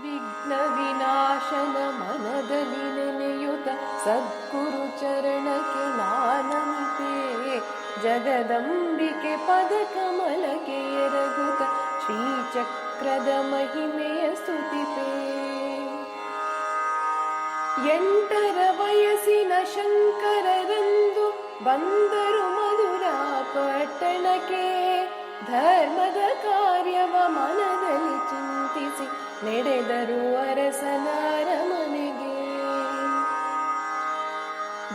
ವಿಘ್ನ ವಿನಾಶನ ಮನದಲ್ಲಿ ನೆನೆಯುತ ಸದ್ಗುರು ಚರಣಕ್ಕೆ ನಾನಂತೆ. ಜಗದಂಬಿಕೆ ಪದ ಕಮಲಕ್ಕೆ ಎರಗುತ ಶ್ರೀಚಕ್ರದ ಮಹಿಮೆಯ ಸ್ತುತಿತೆ ಎಂಟರ ವಯಸ್ಸಿನ ಶಂಕರರಂದು ಬಂದರು ಮಧುರ ಪಟ್ಟಣಕ್ಕೆ. ಧರ್ಮದ ಕಾರ್ಯವ ಮನದಲ್ಲಿ ಚಿಂತಿಸಿ ನಡೆದರು ಅರಸನಾರ ಮನೆಗೆ.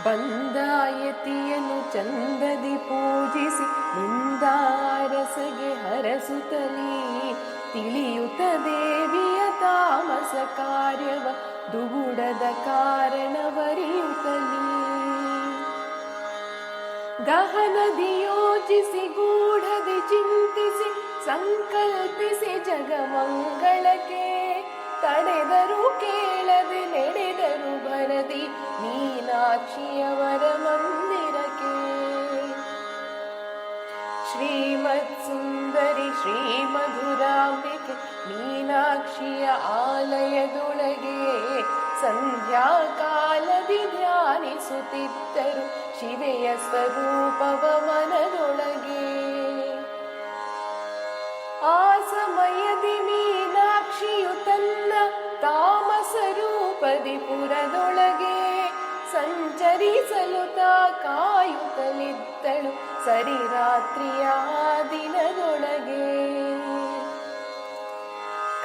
ಬಂದಾಯತಿಯನ್ನು ಚಂದದಿ ಪೂಜಿಸಿ ಮುಂದಾರಸಗೆ ಹರಸುತ್ತಲೀ. ತಿಳಿಯುತ್ತ ದೇವಿಯ ತಾಮಸ ಕಾರ್ಯವ ದುಗುಡದ ಕಾರಣವರಿಯುತ್ತಲೀ. ಗಹನದಿ ಯೋಚಿಸಿ, ಗೂಢದಿ ಚಿಂತಿಸಿ, ಸಂಕಲ್ಪಿಸಿ ಜಗಮಂಗಳಕ್ಕೆ ತಡೆದರು ಕೇಳದೆ ನಡೆದರು ಭರದಿ ಮೀನಾಕ್ಷಿಯವರ ಮಂದಿರಕ್ಕೆ ಶ್ರೀಮತ್ ಸುಂದರಿ ಶ್ರೀ ಮಧುರಾಂಬಿಕೆ ಮೀನಾಕ್ಷಿಯ ಆಲಯದೊಳಗೆ ಸಂಧ್ಯಾಕಾಲದಿ ಧ್ಯಾನಿಸುತ್ತಿದ್ದರು ಶಿವೆಯ ಸ್ವರೂಪವ ಮನದೊಳಗೆ ಆ ಸಮಯದಿ ಮೀನಾಕ್ಷಿಯು ತನ್ನ ತಾಮಸ ರೂಪದಿ ಪುರದೊಳಗೆ ಸಂಚರಿಸಲು ತಾ ಕಾಯುತ್ತಲಿದ್ದಳು ಸರಿ ರಾತ್ರಿಯ ದಿನದೊಳಗೆ.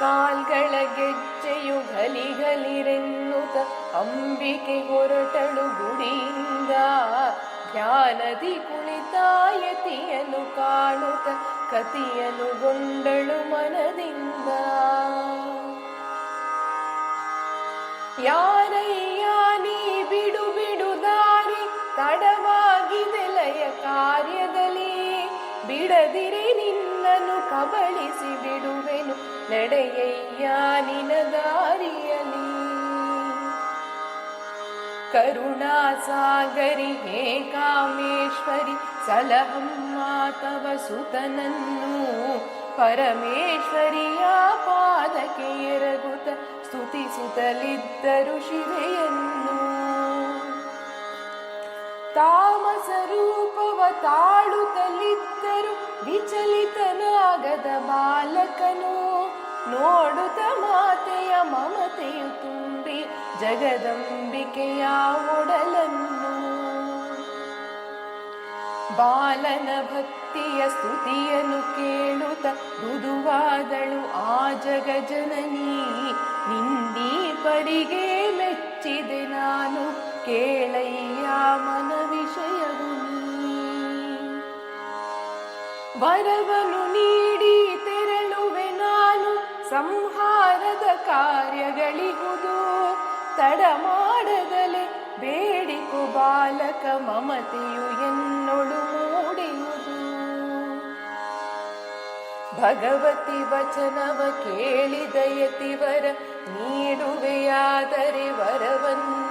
ಕಾಲ್ಗಳ ಗೆಜ್ಜೆಯು ಗಲಿಗಲಿರೆನ್ನುತ್ತ ಅಂಬಿಕೆ ಹೊರಟಳು ಗುಡಿಯಿಂದ. ಧ್ಯಾನದಿ ಕುಳಿತಾಯತಿಯನ್ನು ಕಾಣುತ್ತ ಕತಿಯನು ಗೊಂಡಳು ಮನದಿಂದ. ಯಾರಯ್ಯ ನೀ ಬಿಡು ಬಿಡು ದಾರಿ ತಡವಾಗಿದೆ ಲಯ ಕಾರ್ಯದಲ್ಲಿ. ಬಿಡದಿರೆ ನಿನ್ನನ್ನು ಕಬಳಿಸಿ ಬಿಡುವೆನು ನಡೆಯಯ್ಯ ನಿನ ದಾರಿಯಲಿ ಕರುಣಾಸಾಗರಿ, ಹೇ ಕಾಮೇಶ್ವರಿ ಸಲಹಮ್ಮ ತವ ಸುತನನ್ನು. ಪರಮೇಶ್ವರಿಯ ಪಾದಕ್ಕೆ ಎರಗುತ್ತ ಸ್ತುತಿಸುತ್ತಲಿದ್ದರು ಶಿವೆಯನ್ನು. ತಾಮಸ ರೂಪವ ತಾಳುತ್ತಲಿದ್ದರು ವಿಚಲಿತನಾಗದ ಬಾಲಕನು. ನೋಡುತ್ತ ಮಾತೆಯ ಮಮತೆಯು ತುಂಬಿ ಜಗದಂಬಿಕೆಯ ಒಡಲನ್ನು. ಬಾಲನ ಭಕ್ತಿಯ ಸ್ತುತಿಯನ್ನು ಕೇಳುತ್ತ ಮೃದುವಾದಳು ಆ ಜಗ ನಿಂದೀ ಪರಿಗೆ ಮೆಚ್ಚಿದೆ ನಾನು, ಕೇಳಯ್ಯ ಮನ ವಿಷಯವು. ವರವನು ನೀಡಿ ತೆರಳುವೆ ನಾನು, ಸಂಹಾರದ ಕಾರ್ಯಗಳಿಗುದು ತಡ ಮಾಡದಲೆ ಬೇಡಿಕು ಬಾಲಕ ಮಮತೆಯು ಎನ್ನೊಳು ಮೂಡಿಯುವುದು. ಭಗವತಿ ವಚನವ ಕೇಳಿದ ಯತಿವರ ನೀಡುವೆಯಾದರೆ ವರವನ್ನು.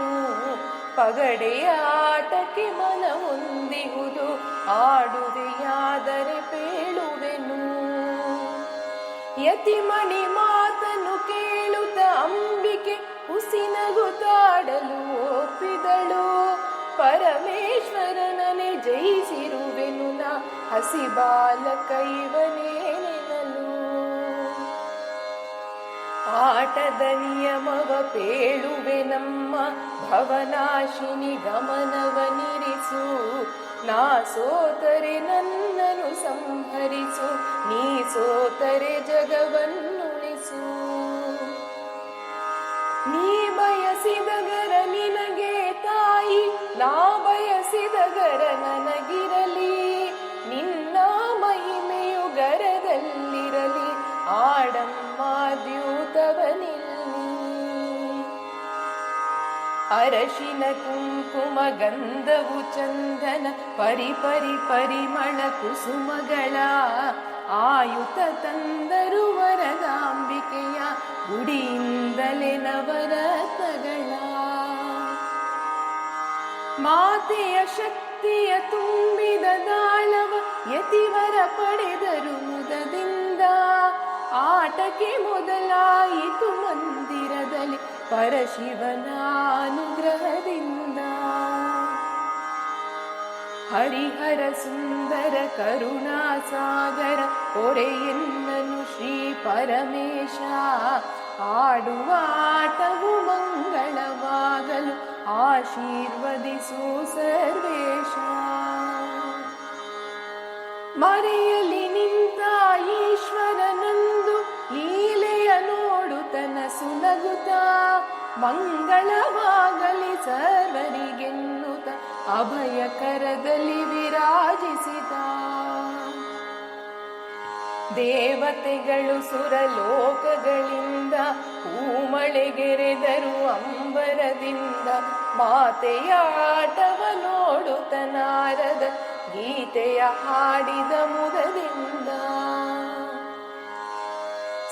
ಪಗಡೆಯ ಆಟಕ್ಕೆ ಮನ ಹೊಂದಿಹುದು ಆಡುವೆಯಾದರೆ ಪೇಳುವೆನು. ಯತಿಮಣಿ ಮಾತನು ಕೇಳುತ್ತ ಹುಸಿನಗುತ್ತಾಡಲು ಒಪ್ಪಿದಳು. ಪರಮೇಶ್ವರನನೆ ಜಯಿಸಿರುವೆನು ನಾ. ಹಸಿ ಬಾಲಕ ಇವನೇನೆನಲು ಆಟದ ನಿಯಮವ ಪೇಳುವೆ ನಮ್ಮ. ಭವನಾಶಿನಿ ಗಮನವನಿರಿಸು ನಾ ಸೋತರೆ ನನ್ನನು ಸಂಹರಿಸು. ನೀ ಸೋತರೆ ಜಗವನ್ನುಳಿಸು ನೀ ಬಯಸಿದಗರ ನಿನಗೆ ತಾಯಿ, ನಾ ಬಯಸಿದಗರ ನನಗಿರಲಿ. ನಿನ್ನ ಮಹಿಮೆಯು ಗರದಲ್ಲಿರಲಿ ಆಡಮ್ಮ ದ್ಯೂತವನಿಲ್ಲಿ. ಅರಶಿನ ಕುಂಕುಮ ಗಂಧವು ಚಂದನ ಪರಿ ಪರಿ ಪರಿಮಳ ಕುಸುಮಗಳ ಆಯುತ ತಂದರು ವರದಾಂಬಿಕೆಯ ಗುಡಿಯಿಂದಲೇ ನವರಸಗಳ ಮಾತೆಯ ಶಕ್ತಿಯ ತುಂಬಿದ ದಾಳವ ಯತಿವರ ಪಡೆದರು ಮುದದಿಂದ. ಆಟಕ್ಕೆ ಮೊದಲಾಯಿತು ಮಂದಿರದಲ್ಲಿ, ಪರಶಿವನ ಅನುಗ್ರಹದಿಂದ. ಹರಿಹರ ಸುಂದರ ಕರುಣಾಸಾಗರ ಹೊರೆಯನ್ನನು ಶ್ರೀ ಪರಮೇಶ. ಆಡುವ ಆಟವು ಮಂಗಳವಾಗಲು ಆಶೀರ್ವದಿಸು ಸರ್ವೇಶ. ಮರೆಯಲಿ ನಿಂತ ಈಶ್ವರನಂದು ಲೀಲೆಯ ನೋಡುತನ ಸುಲಗುತ್ತ ಮಂಗಳವಾಗಲಿ ಸರ್ವರಿಗೆನ್ನುತ್ತ ಅಭಯಕರದಲ್ಲಿ ವಿರಾಜಿಸಿದ. ದೇವತೆಗಳು ಸುರಲೋಕಗಳಿಂದ ಹೂಮಳೆಗೆರೆದರು ಅಂಬರದಿಂದ. ಮಾತೆಯ ಆಟವ ನೋಡುತ್ತ ನಾರದ ಗೀತೆಯ ಹಾಡಿದ ಮುದದಿಂದ.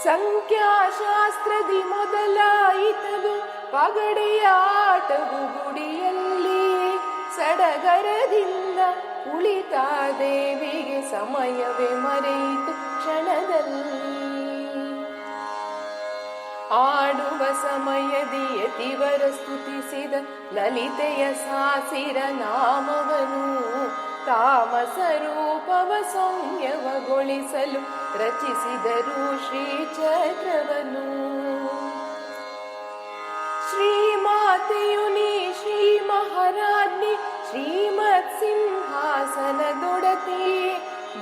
ಸಂಖ್ಯಾಶಾಸ್ತ್ರದಿ ಮೊದಲಾಯಿತದು ಪಗಡೆಯ ಆಟವು ಗುಡಿಯಲ್ಲಿ ಸಡಗರದಿಂದ ಕುಳಿತ ದೇವಿಗೆ ಸಮಯವೇ ಮರೆಯಿತು ಕ್ಷಣದಲ್ಲಿ. ಆಡುವ ಸಮಯದಿ ಯತಿವರ ಸ್ತುತಿಸಿದ ಲಲಿತೆಯ ಸಾಸಿರ ನಾಮವನು ತಾಮಸ ರೂಪವ ಸೌಮ್ಯವಗೊಳಿಸಲು ರಚಿಸಿದರು ಶ್ರೀ ಶ್ರೀಮಾತೆಯು ನೀ ಶ್ರೀ ಮಹಾರಾಜ್ಞಿ ಶ್ರೀಮತ್ ಸಿಂಹಾಸನದೊಡತಿ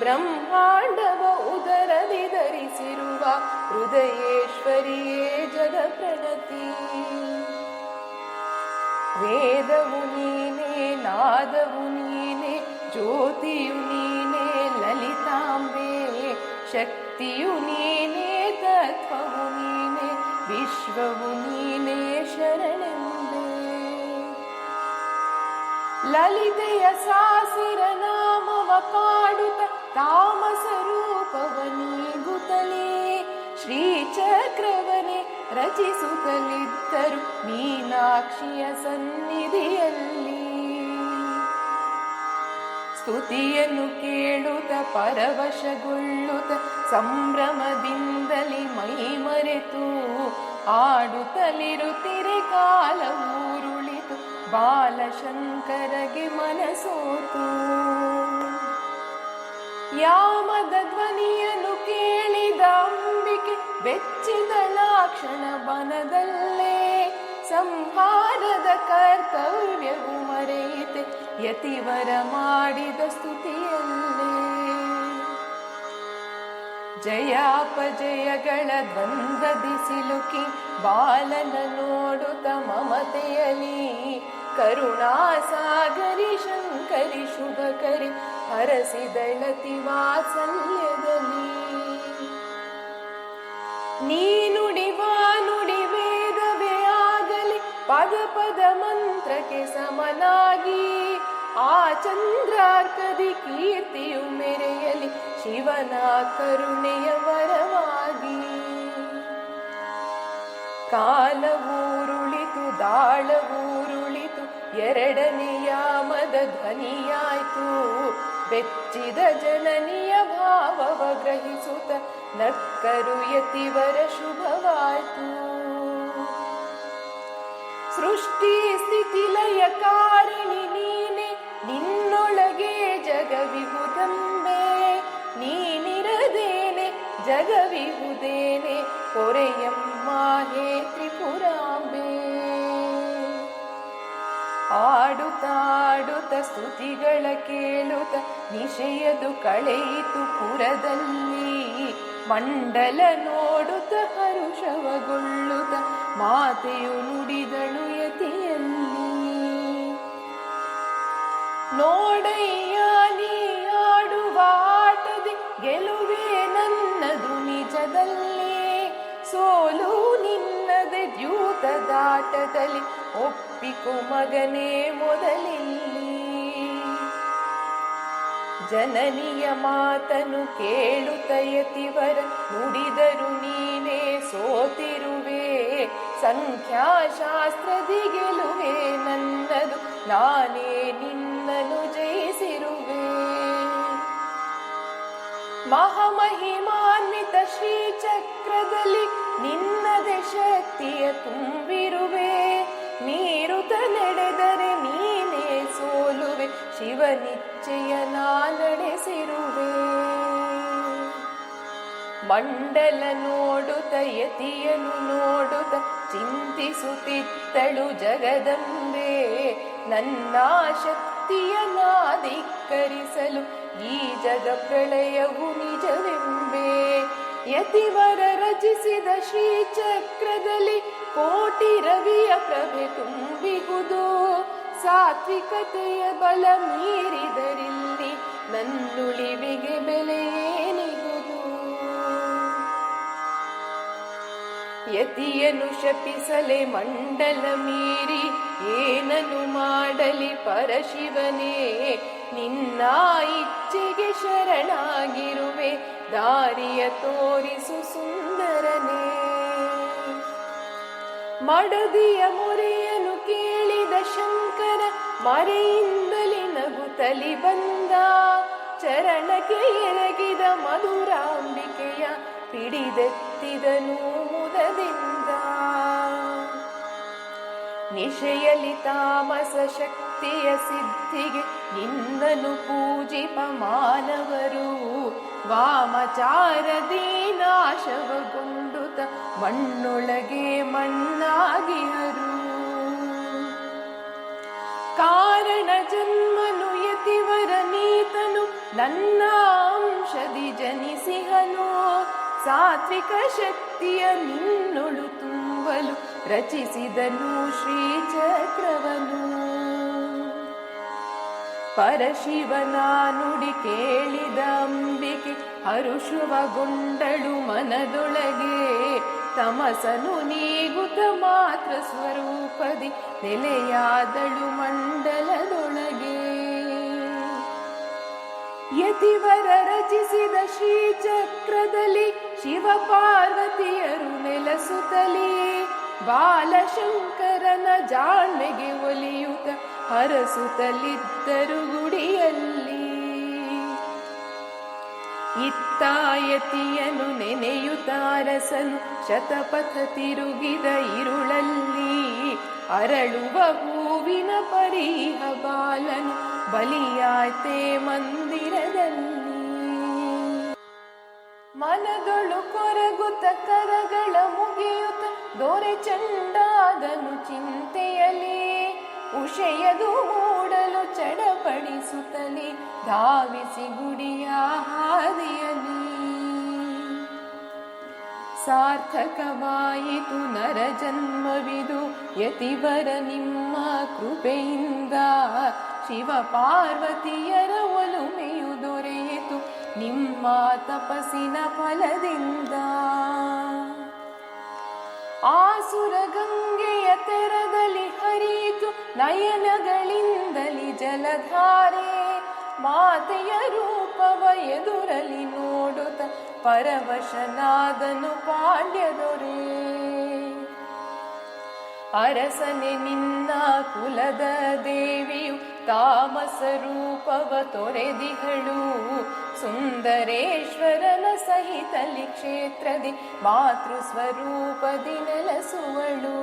ಬ್ರಹ್ಮಾಂಡವ ಉದರದಿ ಧರಿಸಿರುವ ಹೃದಯೇಶ್ವರಿಯೇ ಜಗ ಪ್ರಣತಿ ವೇದವು ನೀನೇ ನಾದವು ನೀನೇ ಜ್ಯೋತಿಯು ನೀನೇ ಲಲಿತಾಂಬೆ ಶಕ್ತಿಯು ನೀನೇ ತತ್ವವು ನೀನೇ ವಿಶ್ವವು ನೀನೇ ಶರಣೆಂಬೆ ಲಲಿತೆಯ ಸಾಸಿರ ನಾಮವ ಪಾಡುತ್ತ ತಾಮಸ ನೀಗುತ್ತಲೇ. ಶ್ರೀಚಕ್ರವನೇ ರಚಿಸುತ್ತಲಿದ್ದರು ಮೀನಾಕ್ಷಿಯ ಸನ್ನಿಧಿಯಲ್ಲಿ. ಸ್ತುತಿಯನ್ನು ಕೇಳುತ್ತ ಪರವಶಗೊಳ್ಳುತ್ತ ಸಂಭ್ರಮದಿಂದಲಿ ಮೈ ಮರೆತು ಆಡುತ್ತಲಿರುತ್ತಿರೆ ಕಾಲ ಊರುಳಿತು ಬಾಲಶಂಕರಗೆ ಮನಸೋತು. ಯಾಮದ ಧ್ವನಿಯನ್ನು ಕೇಳಿದ ಅಂಬಿಕೆ ಬೆಚ್ಚಿದಳಾಕ್ಷಣ ಬನದಲ್ಲೇ. ಸಂಹಾರದ ಕರ್ತವ್ಯವು ಮರೆಯಿತೆ, ಯತಿವರ ಮಾಡಿದ ಸ್ತುತಿಯಲ್ಲೇ. ಜಯಾಪಜಯಗಳ ದ್ವಂದ್ವದಿ ಸಿಲುಕಿ ಬಾಲನ ನೋಡುತ್ತ ಮಮತೆಯಲಿ ಕರುಣಾಸಾಗರಿ ಶಂಕರಿ ಶುಭಕರಿ ಹರಸಿದಳತಿ ವಾತ್ಸಲ್ಯದಲ್ಲಿ. ನೀ ನುಡಿವಾ ನುಡಿ ವೇದವೇ ಆಗಲಿ ಪದ ಪದ ಮಂತ್ರಕ್ಕೆ ಸಮನಾಗಿ. ಆ ಚಂದ್ರಾರ್ಕದಿ ಕೀರ್ತಿಯು ಮೆರೆಯಲಿ, ಶಿವನ ಕರುಣೆಯ ವರವಾಗಿ. ಕಾಲವೂರುಳಿತು ದಾಳವೂರುಳಿತು ಎರಡನೆಯ ಮದ ಧ್ವನಿಯಾಯ್ತು. ಬೆಚ್ಚಿದ ಜನನಿಯ ಭಾವವ ಗ್ರಹಿಸುತ್ತ ನಕ್ಕರು ಯತಿವರ ಶುಭವಾಯ್ತು. ಸೃಷ್ಟಿ ಸ್ಥಿತಿ ಲಯ ಕಾರಿಣಿ ನೀನೆ, ನಿನ್ನೊಳಗೆ ಜಗವಿಹುದಂಬೆ ನೀನಿರದೇನೆ ಜಗವಿಹುದೇನೆ ಹೊರೆಯಮ್ಮ ಹೇ ತ್ರಿಪುರಾಂಬೆ ಆಡುತ್ತಾಡುತ್ತ ಸ್ತುತಿಗಳ ಕೇಳುತ್ತ ನಿಶೆಯದು ಕಳೆಯಿತು ಪುರದಲ್ಲಿ. ಮಂಡಲ ನೋಡುತ್ತ ಹರುಷವಗೊಳ್ಳುತ್ತ ಮಾತೆಯು ನುಡಿದಳು ಯತಿಯಲ್ಲಿ. ನೋಡಯ್ಯ, ನೀ ಆಡುವ ಆಟದಿ ಗೆಲುವೆ ನನ್ನದು ನಿಜದಲ್ಲಿ. ಸೋಲು ನಿನ್ನದೆ ದ್ಯೂತದಾಟದಲ್ಲಿ ಒಪ್ಪಿಕೊ ಮಗನೇ ಮೊದಲಿಲ್ಲಿ. ಜನನಿಯ ಮಾತನು ಕೇಳುತ್ತಯತಿವರ ನುಡಿದರು ನೀನೇ ಸೋತಿರುವೆ. ಸಂಖ್ಯಾಶಾಸ್ತ್ರದಿ ಗೆಲುವೆ ನನ್ನದು, ನಾನೇ ನಿನ್ನನು ಜಯಿಸಿರುವೆ. ಮಹಾಮಹಿಮಾನ್ವಿತ ಶ್ರೀಚಕ್ರದಲ್ಲಿ ನಿನ್ನದೆ ಶಕ್ತಿಯ ತುಂಬಿರುವೆ. ಮೀರುತ ನಡೆದರೆ ನೀನೇ ಸೋಲುವೆ ನಾ ನಡೆಸಿರುವೆ. ಮಂಡಲ ನೋಡುತ್ತ, ಯತಿಯನು ನೋಡುತ್ತ ಚಿಂತಿಸುತ್ತಿತ್ತಳು ಜಗದಂಬೆ. ನನ್ನ ಶಕ್ತಿಯ ನಾಧಿಕ್ಕರಿಸಲು ಈ ಜಗ ಪ್ರಳಯವು ನಿಜವೆಂಬೆ. ಯತಿವರ ರಚಿಸಿದ ಶ್ರೀಚಕ್ರದಲ್ಲಿ ಕೋಟಿ ರವಿಯ ಪ್ರಭೆ ತುಂಬಿಹುದು. ಸಾತ್ವಿಕತೆಯ ಬಲ ಮೀರಿದರಿಲ್ಲಿ ನನ್ನುಳಿವಿಗೆ ಬೆಲೆಯೇನಿಗುದು ಯತಿಯನು ಶಪಿಸಲೆ ಮಂಡಲ ಮೀರಿ ಏನನು ಮಾಡಲಿ ಪರಶಿವನೇ, ನಿನ್ನ ಇಚ್ಛೆಗೆ ಶರಣಾಗಿರುವೆ, ದಾರಿಯ ತೋರಿಸು ಸುಂದರನೇ. ಮಡದಿಯ ಮೊರೆಯನು ಕೇಳಿದ ಶಂಕರ, ಮರೆಯಿಂದಲೇ ನಗುತ್ತಲಿ ಬಂದ. ಚರಣಕ್ಕೆ ಎರಗಿದ ಮಧುರಾಂಬಿಕೆಯ ಪಿಡಿದೆತ್ತಿದನು ಮುದದಿಂದ ನಿಶೆಯಲಿ ತಾಮಸ ಶಕ್ತಿಯ ಸಿದ್ಧಿಗೆ ನಿನ್ನನು ಪೂಜಿಪ ಮಾನವರು ವಾಮಚಾರದಿ ಮಣ್ಣೊಳಗೆ ಮಣ್ಣಾಗಿಹರು ಕಾರಣ ಜನ್ಮನು ಯತಿವರ ನೀತನು, ನನ್ನ ಅಂಶದಿ ಜನಿಸಿಹನು. ಸಾತ್ವಿಕ ಶಕ್ತಿಯ ನಿನ್ನೊಳು ತುಂಬಲು ರಚಿಸಿದನು ಶ್ರೀಚಕ್ರವನು. ಪರಶಿವನ ನುಡಿ ಕೇಳಿದ ಅಂಬಿಕೆ ಹರುಷುವಗೊಂಡಳು ಮನದೊಳಗೆ. ತಮಸನು ನೀಗುತ ಮಾತ್ರ ಸ್ವರೂಪದಿ ನೆಲೆಯಾದಳು ಮಂಡಲದೊಳಗೆ. ಯತಿವರ ರಚಿಸಿದ ಶ್ರೀಚಕ್ರದಲ್ಲಿ ಶಿವ ಪಾರ್ವತಿಯರು ನೆಲಸುತ್ತಲೇ ಬಾಲಶಂಕರನ ಜಾಣ್ಮೆಗೆ ಒಲಿಯುತ ಹರಸುತ್ತಲಿದ್ದರು ಗುಡಿಯಲ್ಲಿ. ಇತ್ತಾಯತಿಯನು ನೆನೆಯುತ್ತಾರಸನು ಶತಪಥ ತಿರುಗಿದ ಇರುಳಲ್ಲಿ ಅರಳುವ ಹೂವಿನ ಪರಿಹ ಬಾಲನು ಬಲಿಯಾಯ್ತೆ ಮಂದಿರದಲ್ಲಿ ಮನದೊಳು ಕೊರಗುತ್ತ ಕರಗಳ ಮುಗಿಯುತ್ತ ದೊರೆ ಚಂಡಾದನು ಚಿಂತೆಯಲಿ. ಉಷೆಯದು ಮೂಡಲು ಚಡಪಡಿಸುತ್ತಲೇ ಧಾವಿಸಿ ಗುಡಿಯ ಹಾದಿಯಲಿ ಸಾರ್ಥಕವಾಯಿತು ನರ ಜನ್ಮವಿದು ಯತಿವರ ನಿಮ್ಮ ಕೃಪೆಯಿಂದ. ಶಿವ ಪಾರ್ವತಿಯರ ಒಲುಮೆಯು ದೊರೆಯಿತು ನಿಮ್ಮ ತಪಸ್ಸಿನ ಫಲದಿಂದ ಆಸುರ ಗಂಗೆಯ ತೆರದಲ್ಲಿ ಹರಿಯಿತು ನಯನಗಳಿಂದಲಿ ಜಲಧಾರೆ. ಮಾತೆಯ ರೂಪವ ಎದುರಲಿ ನೋಡುತ್ತ ಪರವಶನಾದನು ಪಾಂಡ್ಯದೊರೆ ಅರಸನೆ ನಿನ್ನ ಕುಲದ ದೇವಿಯು ತಾಮಸ ರೂಪವ ತೊರೆದಿಹಳು. ಸುಂದರೇಶ್ವರನ ಸಹಿತಲಿ ಕ್ಷೇತ್ರದಿ ಮಾತೃಸ್ವರೂಪದಿ ನೆಲೆಸುವಳು.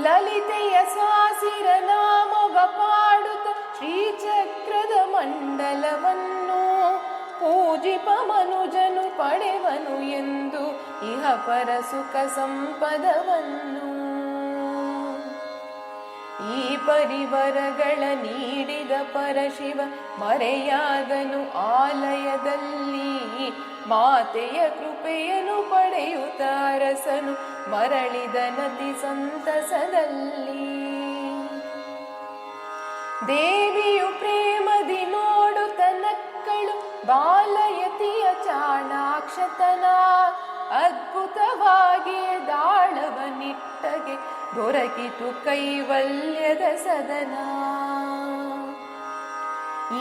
ಲಲಿತೆಯ ಸಾಸಿರ ನಾಮವ ಪಾಡುತ್ತ ಶ್ರೀಚಕ್ರದ ಮಂಡಲವನ್ನು ಪೂಜಿಪ ಮನುಜನು ಪಡೆವನು ಎಂದು ಇಹ ಪರ ಸುಖ ಸಂಪದವನ್ನು. ಈ ಪರಿವರಗಳ ನೀಡಿದ ಪರಶಿವ ಮರೆಯಾದನು ಆಲಯದಲ್ಲಿ. ಮಾತೆಯ ಕೃಪೆಯನ್ನು ಪಡೆಯುತ್ತ ಅರಸನು ಮರಳಿದ ನದಿ ಸಂತಸದಲ್ಲಿ. ದೇವಿಯು ಪ್ರೇಮದಿ ನೋಡುತ್ತ ನಕ್ಕಳು ಬಾಲಯತಿಯ ಚಾಣಾಕ್ಷತನ ಅದ್ಭುತವಾಗಿ ದಾಳವನಿಟ್ಟಗೆ ದೊರಕಿತು ಕೈವಲ್ಯದ ಸದನ.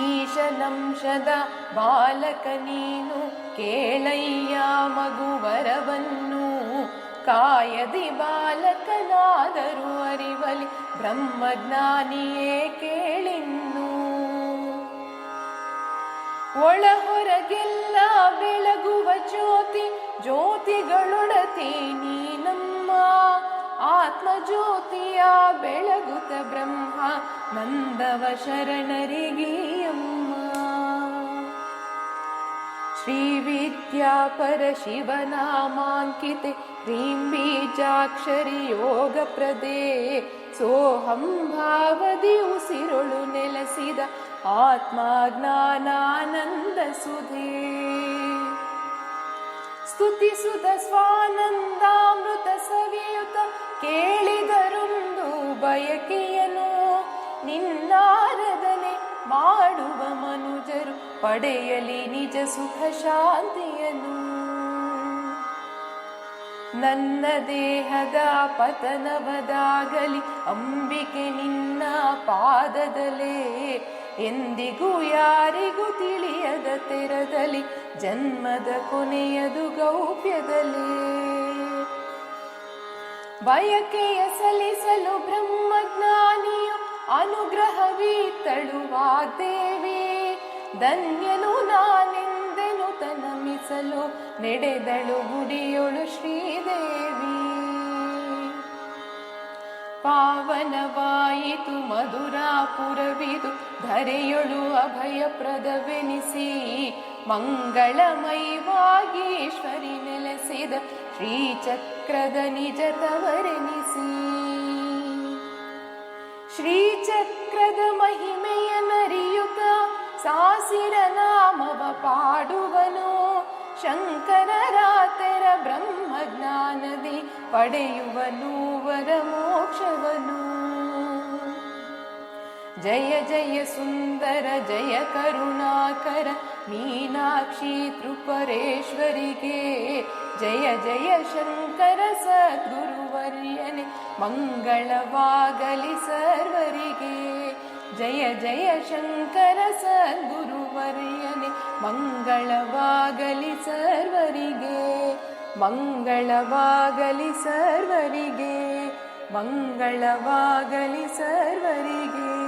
ಈಶನಂಶದ ಬಾಲಕ ನೀನು ಕೇಳಯ್ಯ ಮಗುವರವನ್ನು. ಕಾಯದಿ ಬಾಲಕನಾದರೂ ಅರಿವಲಿ ಬ್ರಹ್ಮಜ್ಞಾನಿಯೇ ಕೇಳಿನ್ನು. ಒಳ ಹೊರಗೆಲ್ಲ ಬೆಳಗುವ ಜ್ಯೋತಿ ಜ್ಯೋತಿಗಳೊಡತಿ ನೀನಮ್ಮ. ಆತ್ಮ ಜ್ಯೋತಿಯ ಬೆಳಗುತ್ತ ಬ್ರಹ್ಮ ನಂದವ ಶರಣರಿಗೀಯಮ್ಮ श्रीविद्या परशिवनामाङ्किते ह्रीं बीजाक्षरि योगप्रदे सोऽहं भावदि ಉಸಿರೊಳು ನೆಲೆಸಿದ ಆತ್ಮ ಜ್ಞಾನಾನಂದ ಸುಧೇ ಸ್ತುತಿಸುತ್ತ ಸ್ವಾನಂದಾಮೃತ ಸವಿಯುತ ಕೇಳಿದರೊಂದು ಬಯಕೆಯನು ನಿನ್ನಾರದನೆ ಮಾಡುವ ಮನುಜರು ಪಡೆಯಲಿ ನಿಜ ಸುಖ ಶಾಂತಿಯನು ನನ್ನ ದೇಹದ ಪತನವದಾಗಲಿ ಅಂಬಿಕೆ ನಿನ್ನ ಪಾದದಲೇ. ಎಂದಿಗೂ ಯಾರಿಗೂ ತಿಳಿಯದ ತೆರದಲ್ಲಿ, ಜನ್ಮದ ಕೊನೆಯದು ಗೌಪ್ಯದಲೇ. ಬಯಕೆಯ ಸಲ್ಲಿಸಲು ಬ್ರಹ್ಮಜ್ಞಾನಿಯು ಅನುಗ್ರಹವೀತಳು ದೇವಿ ಧನ್ಯನು ನಾನೆಂದೆನು ತನಮಿಸಲು ನೆಡೆದಳು ಗುಡಿಯೊಳು ಶ್ರೀದೇವಿ. ಪಾವನವಾಯಿತು ಮಧುರಾಪುರವಿದು ಧರೆಯೊಳು ಅಭಯಪ್ರದವೆನಿಸಿ. ಮಂಗಳಮಯವಾಗೀಶ್ವರಿ ನೆಲೆಸಿದ ಶ್ರೀಚಕ್ರದ ನಿಜ ತವರೆನಿಸಿ ಶ್ರೀಚಕ್ರದ ಮಹಿಮೆಯ ನರಿಯುತ ಸಾಸಿರ ನಾಮವ ಪಾಡುವನು ಶಂಕರರಾತರ ಬ್ರಹ್ಮಜ್ಞಾನದಿ ಪಡೆಯುವನು ವರ ಮೋಕ್ಷವನು ಜಯ ಜಯ ಸುಂದರ ಜಯ ಕರುಣಾಕರ ಮೀನಾಕ್ಷಿ ತ್ರಿಪುರೇಶ್ವರಿಗೆ जय जय शङ्कर सद्गुरुवर्यने मङ्गलवागलि सर्वरिगे। जय जय शङ्कर सद्गुरुवर्यने मङ्गलवागलि सर्वरिगे। मङ्गलवागलि सर्वरिगे। मङ्गलवागलि सर्वरिगे।